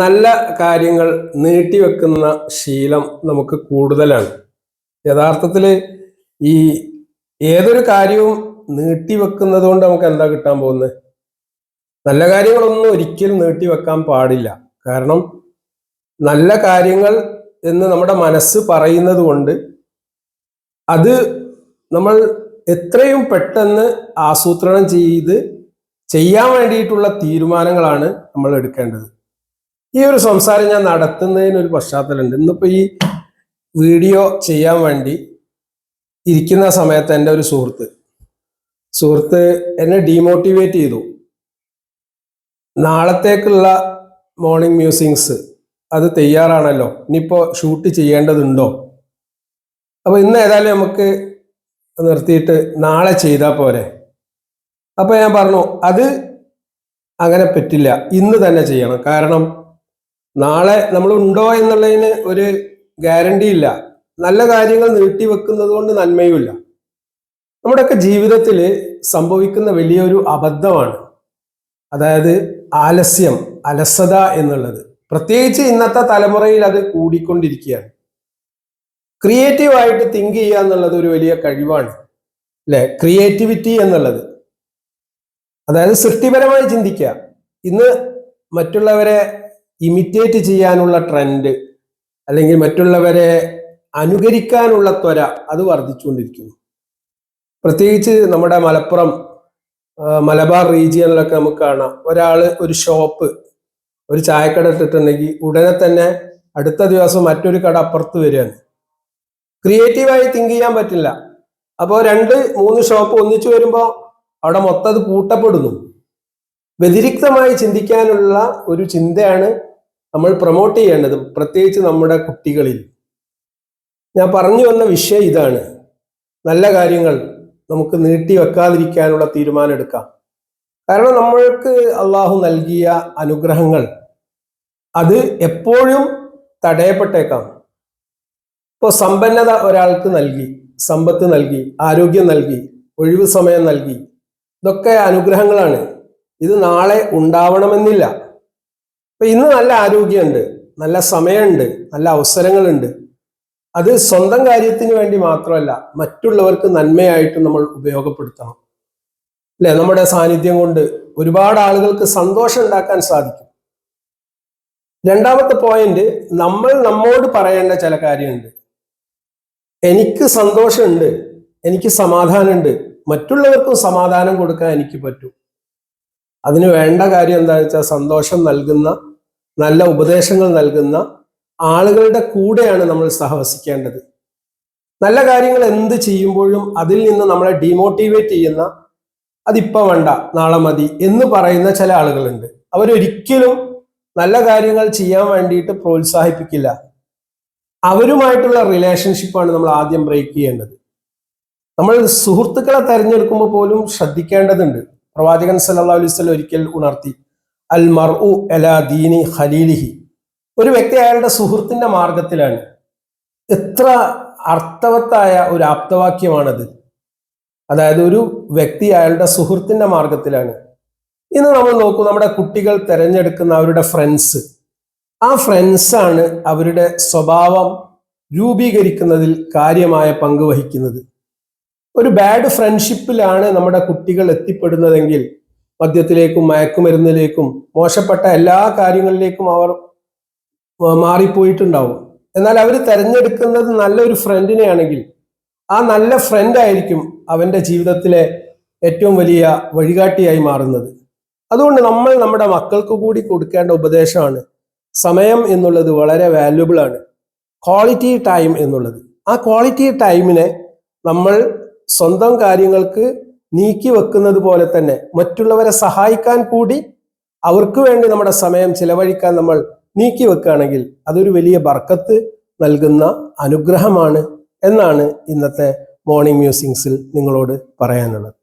നല്ല കാര്യങ്ങൾ നീട്ടിവെക്കുന്ന ശീലം നമുക്ക് കൂടുതലാണ്. യഥാർത്ഥത്തിൽ ഈ ഏതൊരു കാര്യവും നീട്ടിവെക്കുന്നത് കൊണ്ട് നമുക്ക് എന്താ കിട്ടാൻ പോകുന്നത് നല്ല കാര്യങ്ങളൊന്നും ഒരിക്കലും നീട്ടിവെക്കാൻ പാടില്ല. കാരണം നല്ല കാര്യങ്ങൾ എന്ന് നമ്മുടെ മനസ്സ് പറയുന്നത് കൊണ്ട് അത് നമ്മൾ എത്രയും പെട്ടെന്ന് ആസൂത്രണം ചെയ്ത് ചെയ്യാൻ വേണ്ടിയിട്ടുള്ള തീരുമാനങ്ങളാണ് നമ്മൾ എടുക്കേണ്ടത്. ഈ ഒരു സംസാരം ഞാൻ നടത്തുന്നതിന് ഒരു പശ്ചാത്തലമുണ്ട്. ഇന്നിപ്പോ ഈ വീഡിയോ ചെയ്യാൻ വേണ്ടി ഇരിക്കുന്ന സമയത്ത് എന്റെ ഒരു സുഹൃത്ത് സുഹൃത്ത് എന്നെ ഡീമോട്ടിവേറ്റ് ചെയ്തു. നാളത്തേക്കുള്ള മോർണിംഗ് മ്യൂസിങ്സ് അത് തയ്യാറാണല്ലോ. ഇനിയിപ്പോ ഷൂട്ട് ചെയ്യേണ്ടതുണ്ടോ? അപ്പൊ ഇന്ന് ഏതായാലും നമുക്ക് നിർത്തിയിട്ട് നാളെ ചെയ്താൽ പോരെ. അപ്പൊ ഞാൻ പറഞ്ഞു അത് അങ്ങനെ പറ്റില്ല. ഇന്ന് തന്നെ ചെയ്യണം. കാരണം നാളെ നമ്മൾ ഉണ്ടോ എന്നുള്ളതിന് ഒരു ഗ്യാരണ്ടി ഇല്ല. നല്ല കാര്യങ്ങൾ നീട്ടിവെക്കുന്നത് കൊണ്ട് നന്മയുമില്ല നമ്മുടെയൊക്കെ ജീവിതത്തിൽ സംഭവിക്കുന്ന വലിയൊരു അബദ്ധമാണ്. അതായത് ആലസ്യം അലസത എന്നുള്ളത്. പ്രത്യേകിച്ച് ഇന്നത്തെ തലമുറയിൽ അത് കൂടിക്കൊണ്ടിരിക്കുകയാണ്. ക്രിയേറ്റീവായിട്ട് തിങ്ക് ചെയ്യുക എന്നുള്ളത് ഒരു വലിയ കഴിവാണ്. അല്ലെ? ക്രിയേറ്റിവിറ്റി എന്നുള്ളത്. അതായത് സൃഷ്ടിപരമായി ചിന്തിക്കുക. ഇന്ന് മറ്റുള്ളവരെ ഇമിറ്റേറ്റ് ചെയ്യാനുള്ള ട്രെൻഡ് അല്ലെങ്കിൽ മറ്റുള്ളവരെ അനുകരിക്കാനുള്ള ത്വര അത് വർദ്ധിച്ചുകൊണ്ടിരിക്കുന്നു. പ്രത്യേകിച്ച് നമ്മുടെ മലപ്പുറം മലബാർ റീജിയനിലൊക്കെ നമുക്ക് കാണാം. ഒരാൾ ഒരു ഷോപ്പ് ഒരു ചായക്കട ഇട്ടിട്ടുണ്ടെങ്കിൽ ഉടനെ തന്നെ അടുത്ത ദിവസം മറ്റൊരു കട അപ്പുറത്ത് വരികയാണ്. ക്രിയേറ്റീവായി തിങ്ക് ചെയ്യാൻ പറ്റില്ല. അപ്പോൾ രണ്ട് മൂന്ന് ഷോപ്പ് ഒന്നിച്ചു വരുമ്പോൾ അവിടെ മൊത്തം അത് കൂട്ടപ്പെടുന്നു. വ്യതിരിക്തമായി ചിന്തിക്കാനുള്ള ഒരു ചിന്തയാണ് നമ്മൾ പ്രൊമോട്ട് ചെയ്യേണ്ടത് പ്രത്യേകിച്ച് നമ്മുടെ കുട്ടികളിൽ. ഞാൻ പറഞ്ഞു വന്ന വിഷയം ഇതാണ്. നല്ല കാര്യങ്ങൾ നമുക്ക് നീട്ടി വെക്കാതിരിക്കാനുള്ള തീരുമാനം എടുക്കാം. കാരണം നമ്മൾക്ക് അള്ളാഹു നൽകിയ അനുഗ്രഹങ്ങൾ അത് എപ്പോഴും തടയപ്പെട്ടേക്കാം. ഇപ്പോൾ സമ്പന്നത ഒരാൾക്ക് നൽകി സമ്പത്ത് നൽകി ആരോഗ്യം നൽകി ഒഴിവ് സമയം നൽകി ഇതൊക്കെ അനുഗ്രഹങ്ങളാണ്. ഇത് നാളെ ഉണ്ടാവണമെന്നില്ല. ഇപ്പൊ ഇന്ന് നല്ല ആരോഗ്യമുണ്ട് നല്ല സമയമുണ്ട് നല്ല അവസരങ്ങളുണ്ട്. അത് സ്വന്തം കാര്യത്തിന് വേണ്ടി മാത്രമല്ല മറ്റുള്ളവർക്ക് നന്മയായിട്ട് നമ്മൾ ഉപയോഗപ്പെടുത്തണം. അല്ലെ? നമ്മുടെ സാന്നിധ്യം കൊണ്ട് ഒരുപാട് ആളുകൾക്ക് സന്തോഷം ഉണ്ടാക്കാൻ സാധിക്കും. രണ്ടാമത്തെ പോയിന്റ് നമ്മൾ നമ്മോട് പറയേണ്ട ചില കാര്യമുണ്ട്. എനിക്ക് സന്തോഷമുണ്ട് എനിക്ക് സമാധാനമുണ്ട് മറ്റുള്ളവർക്കും സമാധാനം കൊടുക്കാൻ എനിക്ക് പറ്റും. അതിന് വേണ്ട കാര്യം എന്താണെന്ന് വെച്ചാൽ സന്തോഷം നൽകുന്ന നല്ല ഉപദേശങ്ങൾ നൽകുന്ന ആളുകളുടെ കൂടെയാണ് നമ്മൾ സഹവസിക്കേണ്ടത്. നല്ല കാര്യങ്ങൾ എന്ത് ചെയ്യുമ്പോഴും അതിൽ നിന്ന് നമ്മളെ ഡീമോട്ടിവേറ്റ് ചെയ്യുന്ന അതിപ്പോ വേണ്ട നാളെ മതി എന്ന് പറയുന്ന ചില ആളുകളുണ്ട്. അവരൊരിക്കലും നല്ല കാര്യങ്ങൾ ചെയ്യാൻ വേണ്ടിയിട്ട് പ്രോത്സാഹിപ്പിക്കില്ല. അവരുമായിട്ടുള്ള റിലേഷൻഷിപ്പാണ് നമ്മൾ ആദ്യം ബ്രേക്ക് ചെയ്യേണ്ടത്. നമ്മൾ സുഹൃത്തുക്കളെ തെരഞ്ഞെടുക്കുമ്പോൾ പോലും ശ്രദ്ധിക്കേണ്ടതുണ്ട്. പ്രവാചകൻ സല്ലാ അലൈഹി ഒരിക്കൽ ഉണർത്തി അൽ മർഉ അലാ ദീനി ഖലീലിഹി. ഒരു വ്യക്തി അയാളുടെ സുഹൃത്തിന്റെ മാർഗത്തിലാണ്. എത്ര അർത്ഥവത്തായ ഒരു ആപ്തവാക്യമാണത്. അതായത് ഒരു വ്യക്തി അയാളുടെ സുഹൃത്തിന്റെ മാർഗത്തിലാണ്. ഇന്ന് നമ്മൾ നോക്കൂ നമ്മുടെ കുട്ടികൾ തിരഞ്ഞെടുക്കുന്ന അവരുടെ ഫ്രണ്ട്സ് ആ ഫ്രണ്ട്സാണ് അവരുടെ സ്വഭാവം രൂപീകരിക്കുന്നതിൽ കാര്യമായ പങ്ക് വഹിക്കുന്നത്. ഒരു ബാഡ് ഫ്രണ്ട്ഷിപ്പിലാണ് നമ്മുടെ കുട്ടികൾ എത്തിപ്പെടുന്നതെങ്കിൽ മദ്യത്തിലേക്കും മയക്കുമരുന്നിലേക്കും മോശപ്പെട്ട എല്ലാ കാര്യങ്ങളിലേക്കും അവർ മാറിപ്പോയിട്ടുണ്ടാവും. എന്നാൽ അവർ തിരഞ്ഞെടുക്കുന്നത് നല്ലൊരു ഫ്രണ്ടിനെയാണെങ്കിൽ ആ നല്ല ഫ്രണ്ട് ആയിരിക്കും അവന്റെ ജീവിതത്തിലെ ഏറ്റവും വലിയ വഴികാട്ടിയായി മാറുന്നത്. അതുകൊണ്ട് നമ്മൾ നമ്മുടെ മക്കൾക്ക് കൂടി കൊടുക്കേണ്ട ഉപദേശമാണ് സമയം എന്നുള്ളത് വളരെ വാല്യുബിൾ ആണ്. ക്വാളിറ്റി ടൈം എന്നുള്ളത്. ആ ക്വാളിറ്റി ടൈമിനെ നമ്മൾ സ്വന്തം കാര്യങ്ങൾക്ക് നീക്കി വെക്കുന്നത് പോലെ തന്നെ മറ്റുള്ളവരെ സഹായിക്കാൻ കൂടി അവർക്ക് വേണ്ടി നമ്മുടെ സമയം ചിലവഴിക്കാൻ നമ്മൾ നീക്കി വെക്കുകയാണെങ്കിൽ അതൊരു വലിയ ബർക്കത്ത് നൽകുന്ന അനുഗ്രഹമാണ് എന്നാണ് ഇന്നത്തെ മോർണിംഗ് മ്യൂസിങ്സിൽ നിങ്ങളോട് പറയാനുള്ളത്.